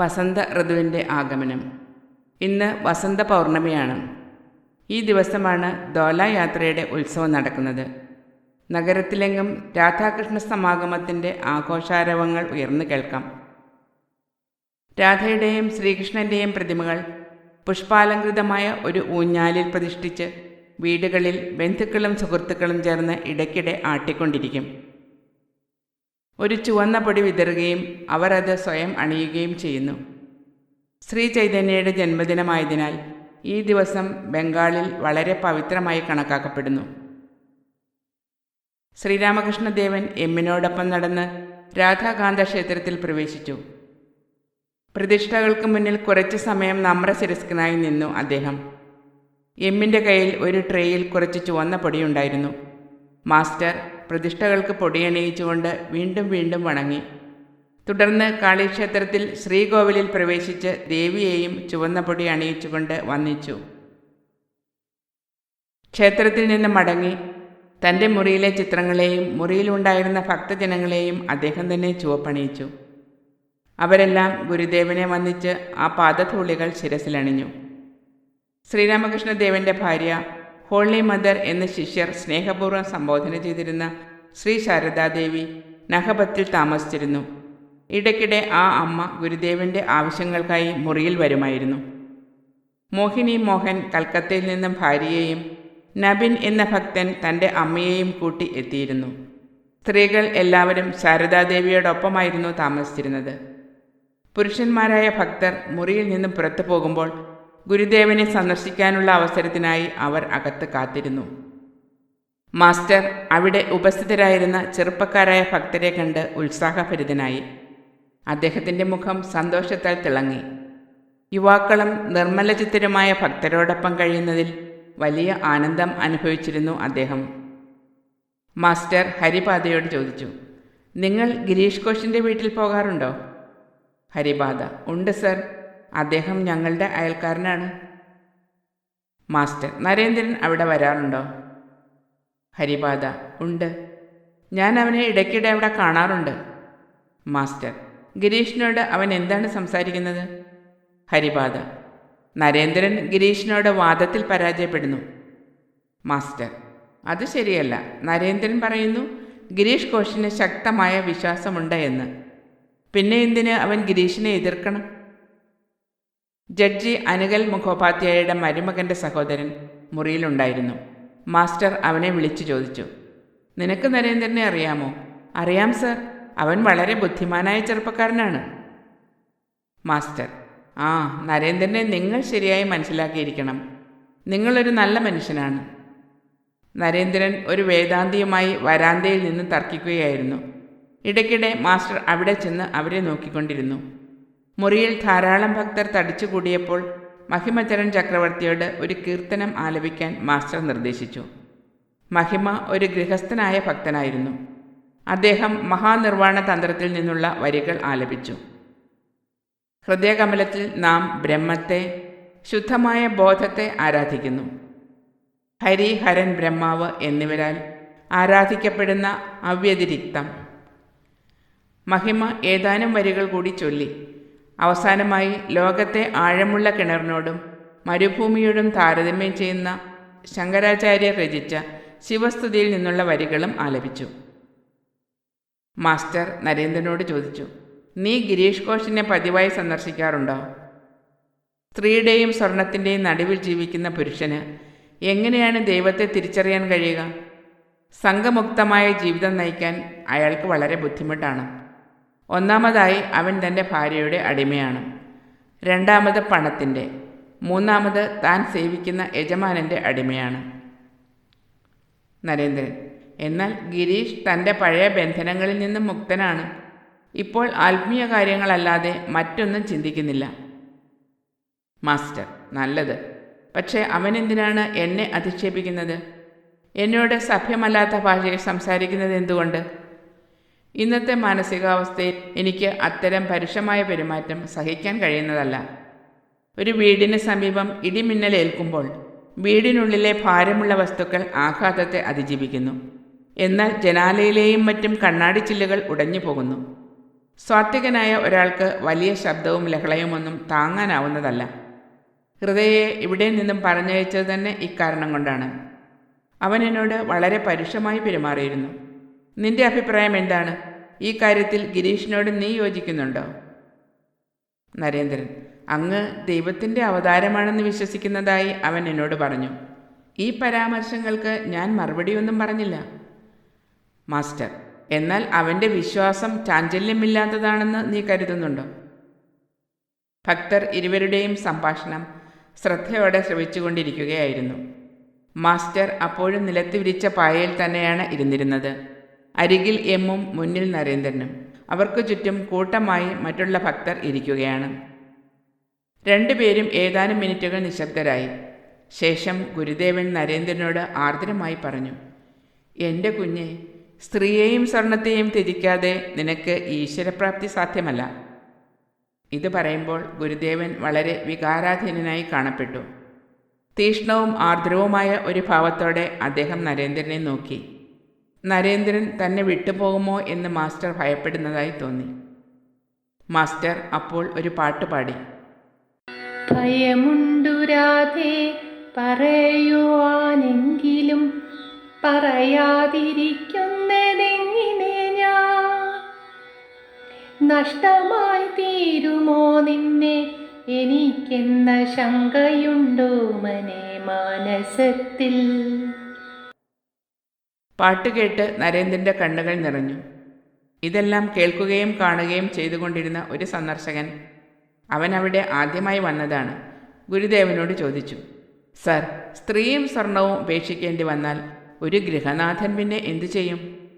വസന്ത ഋതുവിന്റെ ആഗമനം. ഇന്ന് വസന്ത പൗർണമിയാണ്. ഈ ദിവസമാണ് ദോല യാത്രയുടെ ഉത്സവം നടക്കുന്നത്. നഗരത്തിലെങ്ങും രാധാകൃഷ്ണ സമാഗമത്തിന്റെ ആഘോഷാരവങ്ങൾ ഉയർന്നു കേൾക്കാം. രാധയുടെയും ശ്രീകൃഷ്ണന്റെയും പ്രതിമകൾ പുഷ്പാലങ്കൃതമായ ഒരു ഊഞ്ഞാലിൽ പ്രതിഷ്ഠിച്ച് വീടുകളിൽ ബന്ധുക്കളും സുഹൃത്തുക്കളും ചേർന്ന് ഇടയ്ക്കിടെ ആട്ടിക്കൊണ്ടിരിക്കും. ഒരു ചുവന്ന പൊടി വിതറുകയും അവർ അത് സ്വയം അണിയുകയും ചെയ്യുന്നു. ശ്രീ ചൈതന്യയുടെ ജന്മദിനമായതിനാൽ ഈ ദിവസം ബംഗാളിൽ വളരെ പവിത്രമായി കണക്കാക്കപ്പെടുന്നു. ശ്രീരാമകൃഷ്ണദേവൻ എമ്മിനോടൊപ്പം നടന്ന് രാധാകാന്ത ക്ഷേത്രത്തിൽ പ്രവേശിച്ചു. പ്രതിഷ്ഠകൾക്ക് മുന്നിൽ കുറച്ചു സമയം നമ്രശിരസ്കനായി നിന്നു അദ്ദേഹം. എമ്മിന്റെ കയ്യിൽ ഒരു ട്രേയിൽ കുറച്ച് ചുവന്ന പൊടിയുണ്ടായിരുന്നു. മാസ്റ്റർ പ്രതിഷ്ഠകൾക്ക് പൊടിയണിയിച്ചുകൊണ്ട് വീണ്ടും വീണ്ടും വണങ്ങി. തുടർന്ന് കാളിക്ഷേത്രത്തിൽ ശ്രീകോവിലിൽ പ്രവേശിച്ച് ദേവിയെയും ചുവന്ന പൊടി അണിയിച്ചുകൊണ്ട് വന്നിച്ചു. ക്ഷേത്രത്തിൽ നിന്ന് മടങ്ങി തന്റെ മുറിയിലെ ചിത്രങ്ങളെയും മുറിയിലുണ്ടായിരുന്ന ഭക്തജനങ്ങളെയും അദ്ദേഹം തന്നെ ചുവപ്പണിയിച്ചു. അവരെല്ലാം ഗുരുദേവനെ വന്നിച്ച് ആ പാദധൂളികൾ ശിരസിലണിഞ്ഞു. ശ്രീരാമകൃഷ്ണദേവന്റെ ഭാര്യ ഹോളി മദർ എന്ന ശിഷ്യർ സ്നേഹപൂർവം സംബോധന ചെയ്തിരുന്ന ശ്രീ ശാരദാദേവി നഹബത്തിൽ താമസിച്ചിരുന്നു. ഇടയ്ക്കിടെ ആ അമ്മ ഗുരുദേവന്റെ ആവശ്യങ്ങൾക്കായി മുറിയിൽ വരുമായിരുന്നു. മോഹിനി മോഹൻ കൽക്കത്തയിൽ നിന്നും ഭാര്യയെയും നബിൻ എന്ന ഭക്തൻ തന്റെ അമ്മയെയും കൂട്ടി എത്തിയിരുന്നു. സ്ത്രീകൾ എല്ലാവരും ശാരദാദേവിയോടൊപ്പമായിരുന്നു താമസിച്ചിരുന്നത്. പുരുഷന്മാരായ ഭക്തർ മുറിയിൽ നിന്നും പുറത്തു പോകുമ്പോൾ ഗുരുദേവനെ സന്ദർശിക്കാനുള്ള അവസരത്തിനായി അവർ അകത്ത് കാത്തിരുന്നു. മാസ്റ്റർ അവിടെ ഉപസ്ഥിതരായിരുന്ന ചെറുപ്പക്കാരായ ഭക്തരെ കണ്ട് ഉത്സാഹഭരിതനായി. അദ്ദേഹത്തിന്റെ മുഖം സന്തോഷത്താൽ തിളങ്ങി. യുവാക്കളും നിർമ്മലചിത്തരുമായ ഭക്തരോടൊപ്പം കഴിയുന്നതിൽ വലിയ ആനന്ദം അനുഭവിച്ചിരുന്നു അദ്ദേഹം. മാസ്റ്റർ ഹരിപാദയോട് ചോദിച്ചു നിങ്ങൾ ഗിരീഷ് ഘോഷിന്റെ വീട്ടിൽ പോകാറുണ്ടോ? ഹരിപാദ ഉണ്ട് സർ. അദ്ദേഹം ഞങ്ങളുടെ അയൽക്കാരനാണ്. മാസ്റ്റർ നരേന്ദ്രൻ അവിടെ വരാറുണ്ടോ? ഹരിപാദ ഉണ്ട്. ഞാൻ അവനെ ഇടയ്ക്കിടെ അവിടെ കാണാറുണ്ട്. മാസ്റ്റർ ഗിരീഷിനോട് അവൻ എന്താണ് സംസാരിക്കുന്നത്? ഹരിപാദ നരേന്ദ്രൻ ഗിരീഷിനോട് വാദത്തിൽ പരാജയപ്പെടുന്നു. മാസ്റ്റർ അത് ശരിയല്ല. നരേന്ദ്രൻ പറയുന്നു ഗിരീഷ് ഘോഷിന് ശക്തമായ വിശ്വാസമുണ്ട് എന്ന്. പിന്നെ എന്തിന് അവൻ ഗിരീഷിനെ എതിർക്കണം? ജഡ്ജി അനുകൽ മുഖോപാധ്യായയുടെ മരുമകന്റെ സഹോദരൻ മുറിയിലുണ്ടായിരുന്നു. മാസ്റ്റർ അവനെ വിളിച്ചു ചോദിച്ചു നിനക്ക് നരേന്ദ്രനെ അറിയാമോ? അറിയാം സർ. അവൻ വളരെ ബുദ്ധിമാനായ ചെറുപ്പക്കാരനാണ്. മാസ്റ്റർ ആ നരേന്ദ്രനെ നിങ്ങൾ ശരിയായി മനസ്സിലാക്കിയിരിക്കണം. നിങ്ങളൊരു നല്ല മനുഷ്യനാണ്. നരേന്ദ്രൻ ഒരു വേദാന്തിയുമായി വരാന്തയിൽ നിന്ന് തർക്കിക്കുകയായിരുന്നു. ഇടയ്ക്കിടെ മാസ്റ്റർ അവിടെ ചെന്ന് അവരെ നോക്കിക്കൊണ്ടിരുന്നു. മുറിയിൽ ധാരാളം ഭക്തർ തടിച്ചുകൂടിയപ്പോൾ മഹിമചരൺ ചക്രവർത്തിയോട് ഒരു കീർത്തനം ആലപിക്കാൻ മാസ്റ്റർ നിർദ്ദേശിച്ചു. മഹിമ ഒരു ഗൃഹസ്ഥനായ ഭക്തനായിരുന്നു. അദ്ദേഹം മഹാനിർവാണ തന്ത്രത്തിൽ നിന്നുള്ള വരികൾ ആലപിച്ചു. ഹൃദയകമലത്തിൽ നാം ബ്രഹ്മത്തെ ശുദ്ധമായ ബോധത്തെ ആരാധിക്കുന്നു. ഹരി ഹരൻ ബ്രഹ്മാവ് എന്നിവരാൽ ആരാധിക്കപ്പെടുന്ന അവ്യതിരിക്തം. മഹിമ ഏതാനും വരികൾ കൂടി ചൊല്ലി. അവസാനമായി ലോകത്തെ ആഴമുള്ള കിണറിനോടും മരുഭൂമിയോടും താരതമ്യം ചെയ്യുന്ന ശങ്കരാചാര്യർ രചിച്ച ശിവസ്തുതിയിൽ നിന്നുള്ള വരികളും ആലപിച്ചു. മാസ്റ്റർ നരേന്ദ്രനോട് ചോദിച്ചു നീ ഗിരീഷ് ഘോഷിനെ പതിവായി സന്ദർശിക്കാറുണ്ടോ? സ്ത്രീയുടെയും സ്വർണത്തിന്റെയും നടുവിൽ ജീവിക്കുന്ന പുരുഷന് എങ്ങനെയാണ് ദൈവത്തെ തിരിച്ചറിയാൻ കഴിയുക? സംഘമുക്തമായ ജീവിതം നയിക്കാൻ അയാൾക്ക് വളരെ ബുദ്ധിമുട്ടാണ്. ഒന്നാമതായി അവൻ തന്റെ ഭാര്യയുടെ അടിമയാണ്. രണ്ടാമത് പണത്തിന്റെ മൂന്നാമത് താൻ സേവിക്കുന്ന യജമാനന്റെ അടിമയാണ്. നരേന്ദ്രൻ എന്നാൽ ഗിരീഷ് തന്റെ പഴയ ബന്ധനങ്ങളിൽ നിന്ന് മുക്തനാണ്. ഇപ്പോൾ ആത്മീയ കാര്യങ്ങളല്ലാതെ മറ്റൊന്നും ചിന്തിക്കുന്നില്ല. മാസ്റ്റർ നല്ലത്. പക്ഷേ അവനെന്തിനാണ് എന്നെ അധിക്ഷേപിക്കുന്നത്? എന്നോട് സഭ്യമല്ലാത്ത ഭാഷയിൽ സംസാരിക്കുന്നത് എന്തുകൊണ്ട്? ഇന്നത്തെ മാനസികാവസ്ഥയിൽ എനിക്ക് അത്തരം പരുഷമായ പെരുമാറ്റം സഹിക്കാൻ കഴിയുന്നതല്ല. ഒരു വീടിന് സമീപം ഇടിമിന്നലേൽക്കുമ്പോൾ വീടിനുള്ളിലെ ഭാരമുള്ള വസ്തുക്കൾ ആഘാതത്തെ അതിജീവിക്കുന്നു. എന്നാൽ ജനാലയിലെയും മറ്റും കണ്ണാടി ചില്ലുകൾ ഉടഞ്ഞു പോകുന്നു. സ്വാത്വികനായ ഒരാൾക്ക് വലിയ ശബ്ദവും ലഹളയുമൊന്നും താങ്ങാനാവുന്നതല്ല. ഹൃദയെ ഇവിടെ നിന്നും പറഞ്ഞയച്ചത് തന്നെ ഇക്കാരണം കൊണ്ടാണ്. അവൻ എന്നോട് വളരെ പരുഷമായി പെരുമാറിയിരുന്നു. നിന്റെ അഭിപ്രായം എന്താണ്? ഈ കാര്യത്തിൽ ഗിരീഷിനോട് നീ യോജിക്കുന്നുണ്ടോ? നരേന്ദ്രൻ അങ്ങ് ദൈവത്തിന്റെ അവതാരമാണെന്ന് വിശ്വസിക്കുന്നതായി അവൻ എന്നോട് പറഞ്ഞു. ഈ പരാമർശങ്ങൾക്ക് ഞാൻ മറുപടിയൊന്നും പറഞ്ഞില്ല. മാസ്റ്റർ എന്നാൽ അവന്റെ വിശ്വാസം ചാഞ്ചല്യമില്ലാത്തതാണെന്ന് നീ കരുതുന്നുണ്ടോ? ഭക്തർ ഇരുവരുടെയും സംഭാഷണം ശ്രദ്ധയോടെ ശ്രവിച്ചുകൊണ്ടിരിക്കുകയായിരുന്നു. മാസ്റ്റർ അപ്പോഴും നിലത്ത് വിരിച്ച പായയിൽ തന്നെയാണ് ഇരുന്നിരുന്നത്. അരികിൽ എമ്മും മുന്നിൽ നരേന്ദ്രനും. അവർക്ക് ചുറ്റും കൂട്ടമായി മറ്റുള്ള ഭക്തർ ഇരിക്കുകയാണ്. രണ്ടുപേരും ഏതാനും മിനിറ്റുകൾ നിശബ്ദരായി. ശേഷം ഗുരുദേവൻ നരേന്ദ്രനോട് ആർദ്രമായി പറഞ്ഞു എന്റെ കുഞ്ഞെ സ്ത്രീയെയും സ്വർണത്തെയും ത്യജിക്കാതെ നിനക്ക് ഈശ്വരപ്രാപ്തി സാധ്യമല്ല ഇത് പറയുമ്പോൾ ഗുരുദേവൻ വളരെ വികാരാധീനനായി കാണപ്പെട്ടു. തീഷ്ണവും ആർദ്രവുമായ ഒരു ഭാവത്തോടെ അദ്ദേഹം നരേന്ദ്രനെ നോക്കി. നരേന്ദ്രൻ തന്നെ വിട്ടുപോകുമോ എന്ന് മാസ്റ്റർ ഭയപ്പെടുന്നതായി തോന്നി. മാസ്റ്റർ അപ്പോൾ ഒരു പാട്ട് പാടി. ഭയമുണ്ടുരാതെ പറയുവാനെങ്കിലും പറയാതിരിക്കുന്നതെങ്ങനെ ഞാൻ? നഷ്ടമായി തീരുമോ നിന്നെ? എനിക്കെന്ന ശങ്കയുണ്ടോ മനെ മാനസത്തിൽ? പാട്ട് കേട്ട് നരേന്ദ്രന്റെ കണ്ണുകൾ നിറഞ്ഞു. ഇതെല്ലാം കേൾക്കുകയും കാണുകയും ചെയ്തുകൊണ്ടിരുന്ന ഒരു സന്ദർശകൻ അവൻ അവിടെ ആദ്യമായി വന്നതാണ്. ഗുരുദേവനോട് ചോദിച്ചു സർ സ്ത്രീയും സ്വർണവും ഉപേക്ഷിക്കേണ്ടി വന്നാൽ ഒരു ഗൃഹനാഥൻ പിന്നെ എന്തു ചെയ്യും?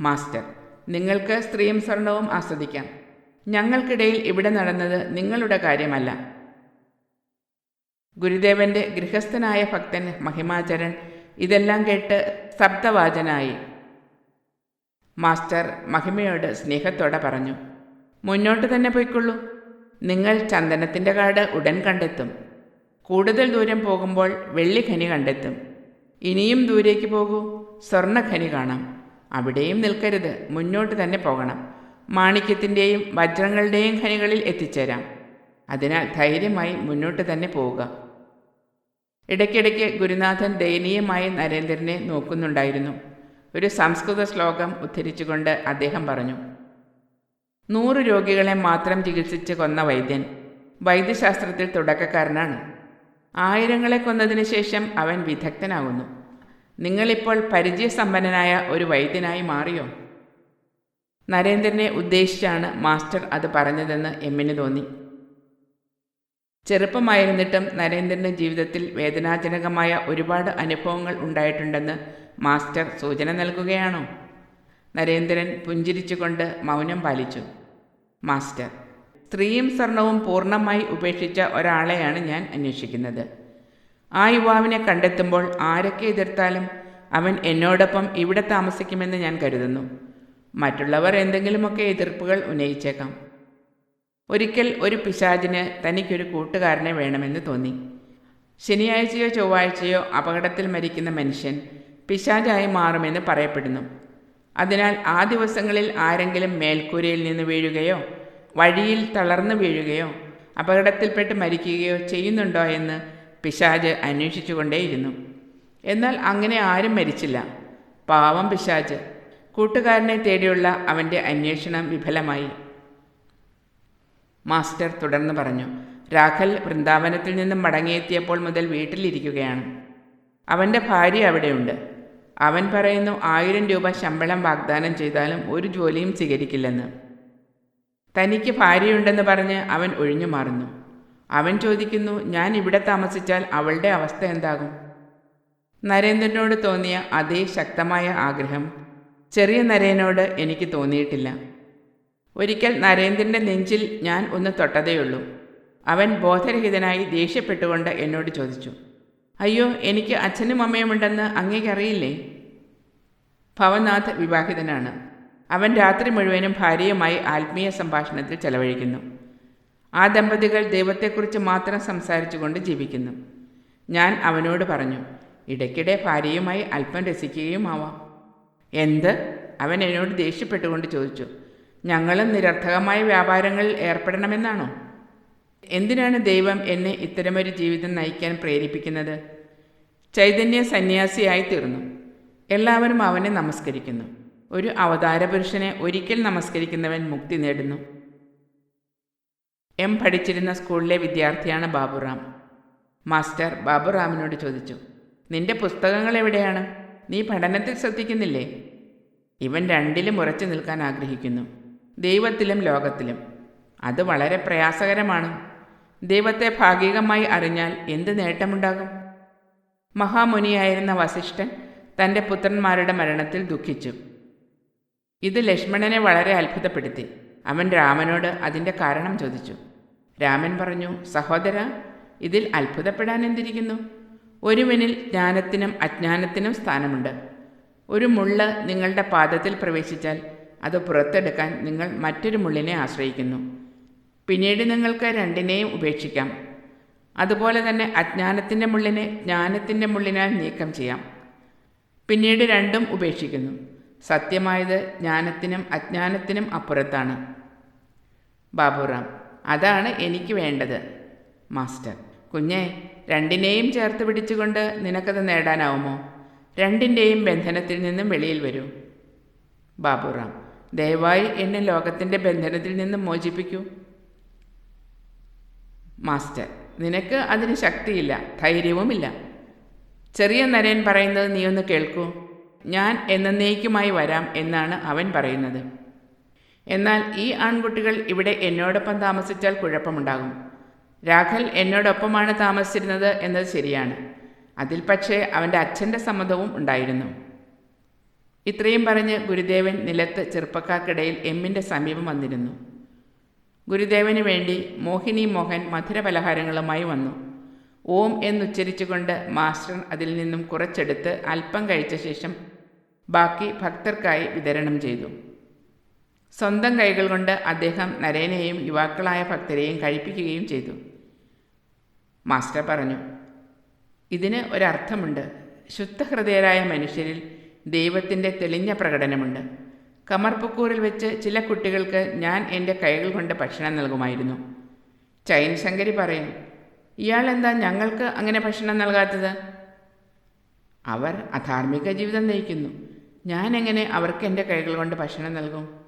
മാസ്റ്റർ നിങ്ങൾക്ക് സ്ത്രീയും സ്വർണവും ആസ്വദിക്കാം. ഞങ്ങൾക്കിടയിൽ ഇവിടെ നടന്നത് നിങ്ങളുടെ കാര്യമല്ല. ഗുരുദേവന്റെ ഗൃഹസ്ഥനായ ഭക്തൻ മഹിമാചരൻ ഇതെല്ലാം കേട്ട് സ്തബ്ധവാചനായി മാസ്റ്റർ മഹിമയോട് സ്നേഹത്തോടെ പറഞ്ഞു മുന്നോട്ട് തന്നെ പോയിക്കൊള്ളൂ. നിങ്ങൾ ചന്ദനത്തിന്റെ കാട് ഉടൻ കണ്ടെത്തും. കൂടുതൽ ദൂരം പോകുമ്പോൾ വെള്ളിഖനി കണ്ടെത്തും. ഇനിയും ദൂരേക്ക് പോകൂ സ്വർണഖനി കാണാം. അവിടെയും നിൽക്കരുത് മുന്നോട്ട് തന്നെ പോകണം. മാണിക്യത്തിന്റെയും വജ്രങ്ങളുടെയും ഖനികളിൽ എത്തിച്ചേരാം. അതിനാൽ ധൈര്യമായി മുന്നോട്ട് തന്നെ പോവുക. ഇടയ്ക്കിടയ്ക്ക് ഗുരുനാഥൻ ദയനീയമായി നരേന്ദ്രനെ നോക്കുന്നുണ്ടായിരുന്നു. ഒരു സംസ്കൃത ശ്ലോകം ഉദ്ധരിച്ചുകൊണ്ട് അദ്ദേഹം പറഞ്ഞു നൂറ് രോഗികളെ മാത്രം ചികിത്സിച്ച് കൊന്ന വൈദ്യൻ വൈദ്യശാസ്ത്രത്തിൽ തുടക്കക്കാരനാണ്. ആയിരങ്ങളെ കൊന്നതിന് ശേഷം അവൻ വിദഗ്ധനാകുന്നു. നിങ്ങളിപ്പോൾ പരിചയസമ്പന്നനായ ഒരു വൈദ്യനായി മാറിയോ? നരേന്ദ്രനെ ഉദ്ദേശിച്ചാണ് മാസ്റ്റർ അത് പറഞ്ഞതെന്ന് എമ്മിന് തോന്നി. ചെറുപ്പമായിരുന്നിട്ടും നരേന്ദ്രന്റെ ജീവിതത്തിൽ വേദനാജനകമായ ഒരുപാട് അനുഭവങ്ങൾ ഉണ്ടായിട്ടുണ്ടെന്ന് മാസ്റ്റർ സൂചന നൽകുകയാണോ? നരേന്ദ്രൻ പുഞ്ചിരിച്ചുകൊണ്ട് മൗനം പാലിച്ചു. മാസ്റ്റർ സ്ത്രീയും സ്വർണവും പൂർണമായി ഉപേക്ഷിച്ച ഒരാളെയാണ് ഞാൻ അന്വേഷിക്കുന്നത്. ആ യുവാവിനെ കണ്ടെത്തുമ്പോൾ ആരൊക്കെ എതിർത്താലും അവൻ എന്നോടൊപ്പം ഇവിടെ താമസിക്കുമെന്ന് ഞാൻ കരുതുന്നു. മറ്റുള്ളവർ എന്തെങ്കിലുമൊക്കെ എതിർപ്പുകൾ ഉന്നയിച്ചേക്കാം. ഒരിക്കൽ ഒരു പിശാചിന് തനിക്കൊരു കൂട്ടുകാരനെ വേണമെന്ന് തോന്നി. ശനിയാഴ്ചയോ ചൊവ്വാഴ്ചയോ അപകടത്തിൽ മരിക്കുന്ന മനുഷ്യൻ പിശാചായി മാറുമെന്ന് പറയപ്പെടുന്നു. അതിനാൽ ആ ദിവസങ്ങളിൽ ആരെങ്കിലും മേൽക്കൂരയിൽ നിന്ന് വീഴുകയോ വഴിയിൽ തളർന്നു വീഴുകയോ അപകടത്തിൽപ്പെട്ട് മരിക്കുകയോ ചെയ്യുന്നുണ്ടോ എന്ന് പിശാജ് അന്വേഷിച്ചുകൊണ്ടേയിരുന്നു. എന്നാൽ അങ്ങനെ ആരും മരിച്ചില്ല. പാവം പിശാജ് കൂട്ടുകാരനെ തേടിയുള്ള അവന്റെ അന്വേഷണം വിഫലമായി. മാസ്റ്റർ തുടർന്ന് പറഞ്ഞു രാഘൽ വൃന്ദാവനത്തിൽ നിന്നും മടങ്ങിയെത്തിയപ്പോൾ മുതൽ വീട്ടിലിരിക്കുകയാണ്. അവന്റെ ഭാര്യ അവിടെയുണ്ട്. അവൻ പറയുന്നു ആയിരം രൂപ ശമ്പളം വാഗ്ദാനം ചെയ്താലും ഒരു ജോലിയും സ്വീകരിക്കില്ലെന്ന്. തനിക്ക് ഭാര്യയുണ്ടെന്ന് പറഞ്ഞ് അവൻ ഒഴിഞ്ഞു മാറുന്നു. അവൻ ചോദിക്കുന്നു ഞാൻ ഇവിടെ താമസിച്ചാൽ അവളുടെ അവസ്ഥ എന്താകും? നരേന്ദ്രനോട് തോന്നിയ അതേ ശക്തമായ ആഗ്രഹം ചെറിയ നരേനോട് എനിക്ക് തോന്നിയിട്ടില്ല. ഒരിക്കൽ നരേന്ദ്രന്റെ നെഞ്ചിൽ ഞാൻ ഒന്ന് തൊട്ടതേയുള്ളൂ. അവൻ ബോധരഹിതനായി ദേഷ്യപ്പെട്ടുകൊണ്ട് എന്നോട് ചോദിച്ചു അയ്യോ എനിക്ക് അച്ഛനും അമ്മയുമുണ്ടെന്ന് അങ്ങേക്കറിയില്ലേ ഭവനാഥ് വിവാഹിതനാണ്. അവൻ രാത്രി മുഴുവനും ഭാര്യയുമായി ആത്മീയ സംഭാഷണത്തിൽ ചെലവഴിക്കുന്നു. ആ ദമ്പതികൾ ദൈവത്തെക്കുറിച്ച് മാത്രം സംസാരിച്ചുകൊണ്ട് ജീവിക്കുന്നു. ഞാൻ അവനോട് പറഞ്ഞു ഇടയ്ക്കിടെ ഭാര്യയുമായി അല്പം രസിക്കുകയുമാവാം എന്ത്? അവൻ എന്നോട് ദേഷ്യപ്പെട്ടുകൊണ്ട് ചോദിച്ചു ഞങ്ങളും നിരർത്ഥകമായ വ്യാപാരങ്ങളിൽ ഏർപ്പെടണമെന്നാണോ? എന്തിനാണ് ദൈവം എന്നെ ഇത്തരമൊരു ജീവിതം നയിക്കാൻ പ്രേരിപ്പിക്കുന്നത്? ചൈതന്യ സന്യാസിയായി തീർന്നു. എല്ലാവരും അവനെ നമസ്കരിക്കുന്നു. ഒരു അവതാര പുരുഷനെ ഒരിക്കൽ നമസ്കരിക്കുന്നവൻ മുക്തി നേടുന്നു. എം പഠിച്ചിരുന്ന സ്കൂളിലെ വിദ്യാർത്ഥിയാണ് ബാബുറാം. മാസ്റ്റർ ബാബുറാമിനോട് ചോദിച്ചു നിന്റെ പുസ്തകങ്ങൾ എവിടെയാണ്? നീ പഠനത്തിൽ ശ്രദ്ധിക്കുന്നില്ലേ? ഇവൻ രണ്ടിലും ഉറച്ചു നിൽക്കാൻ ആഗ്രഹിക്കുന്നു. ദൈവത്തിലും ലോകത്തിലും. അത് വളരെ പ്രയാസകരമാണ്. ദൈവത്തെ ഭാഗികമായി അറിഞ്ഞാൽ എന്ത് നേട്ടമുണ്ടാകും? മഹാമുനിയായിരുന്ന വസിഷ്ഠൻ തന്റെ പുത്രന്മാരുടെ മരണത്തിൽ ദുഃഖിച്ചു. ഇത് ലക്ഷ്മണനെ വളരെ അത്ഭുതപ്പെടുത്തി. അവൻ രാമനോട് അതിന്റെ കാരണം ചോദിച്ചു. രാമൻ പറഞ്ഞു സഹോദര ഇതിൽ അത്ഭുതപ്പെടാൻ എന്തിരിക്കുന്നു? ഒരുവനിൽ ജ്ഞാനത്തിനും അജ്ഞാനത്തിനും സ്ഥാനമുണ്ട്. ഒരു മുള്ള് നിങ്ങളുടെ പാദത്തിൽ പ്രവേശിച്ചാൽ അത് പുറത്തെടുക്കാൻ നിങ്ങൾ മറ്റൊരു മുള്ളിനെ ആശ്രയിക്കുന്നു. പിന്നീട് നിങ്ങൾക്ക് രണ്ടിനെയും ഉപേക്ഷിക്കാം. അതുപോലെ തന്നെ അജ്ഞാനത്തിന്റെ മുള്ളിനെ ജ്ഞാനത്തിന്റെ മുള്ളിനാൽ നീക്കം ചെയ്യാം. പിന്നീട് രണ്ടും ഉപേക്ഷിക്കുന്നു. സത്യമായത് ജ്ഞാനത്തിനും അജ്ഞാനത്തിനും അപ്പുറത്താണ്. ബാബുറാം അതാണ് എനിക്ക് വേണ്ടത്. മാസ്റ്റർ കുഞ്ഞെ രണ്ടിനെയും ചേർത്ത് പിടിച്ചുകൊണ്ട് നിനക്കത് നേടാനാവുമോ? രണ്ടിന്റെയും ബന്ധനത്തിൽ നിന്നും വെളിയിൽ വരൂ. ബാബുറാം ദയവായി എന്നെ ലോകത്തിന്റെ ബന്ധനത്തിൽ നിന്ന് മോചിപ്പിക്കൂ. മാസ്റ്റർ നിനക്ക് അതിന് ശക്തിയില്ല ധൈര്യവുമില്ല. ചെറിയ നരൻ പറയുന്നത് നീ ഒന്ന് കേൾക്കൂ. ഞാൻ എന്നേക്കുമായി വരാം എന്നാണ് അവൻ പറയുന്നത്. എന്നാൽ ഈ ആൺകുട്ടികൾ ഇവിടെ എന്നോടൊപ്പം താമസിച്ചാൽ കുഴപ്പമുണ്ടാകും. രാഘൽ എന്നോടൊപ്പമാണ് താമസിച്ചിരുന്നത് എന്നത് ശരിയാണ്. അതിൽ പക്ഷേ അവന്റെ അച്ഛന്റെ സമ്മതവും ഉണ്ടായിരുന്നു. ഇത്രയും പറഞ്ഞ് ഗുരുദേവൻ നിലത്ത് ചെറുപ്പക്കാർക്കിടയിൽ എമ്മിന്റെ സമീപം വന്നിരുന്നു. ഗുരുദേവന് വേണ്ടി മോഹിനി മോഹൻ മധുര പലഹാരങ്ങളുമായി വന്നു. ഓം എന്നുച്ചരിച്ചുകൊണ്ട് മാസ്റ്റർ അതിൽ നിന്നും കുറച്ചെടുത്ത് അല്പം കഴിച്ച ശേഷം ബാക്കി ഭക്തർക്കായി വിതരണം ചെയ്തു. സ്വന്തം കൈകൾ കൊണ്ട് അദ്ദേഹം നരേനെയും യുവാക്കളായ ഭക്തരെയും കഴിപ്പിക്കുകയും ചെയ്തു. മാസ്റ്റർ പറഞ്ഞു ഇതിന് ഒരർത്ഥമുണ്ട്. ശുദ്ധഹൃദയരായ മനുഷ്യരിൽ ദൈവത്തിന്റെ തെളിഞ്ഞ പ്രകടനമുണ്ട്. കമർപ്പുക്കൂറിൽ വെച്ച് ചില കുട്ടികൾക്ക് ഞാൻ എന്റെ കൈകൾ കൊണ്ട് ഭക്ഷണം നൽകുമായിരുന്നു. ചൈൻ ശങ്കരി പറയും ഇയാൾ എന്താ ഞങ്ങൾക്ക് അങ്ങനെ ഭക്ഷണം നൽകാത്തത്? അവർ അധാർമിക ജീവിതം നയിക്കുന്നു. ഞാൻ എങ്ങനെ അവർക്ക് എന്റെ കൈകൾ കൊണ്ട് ഭക്ഷണം നൽകും?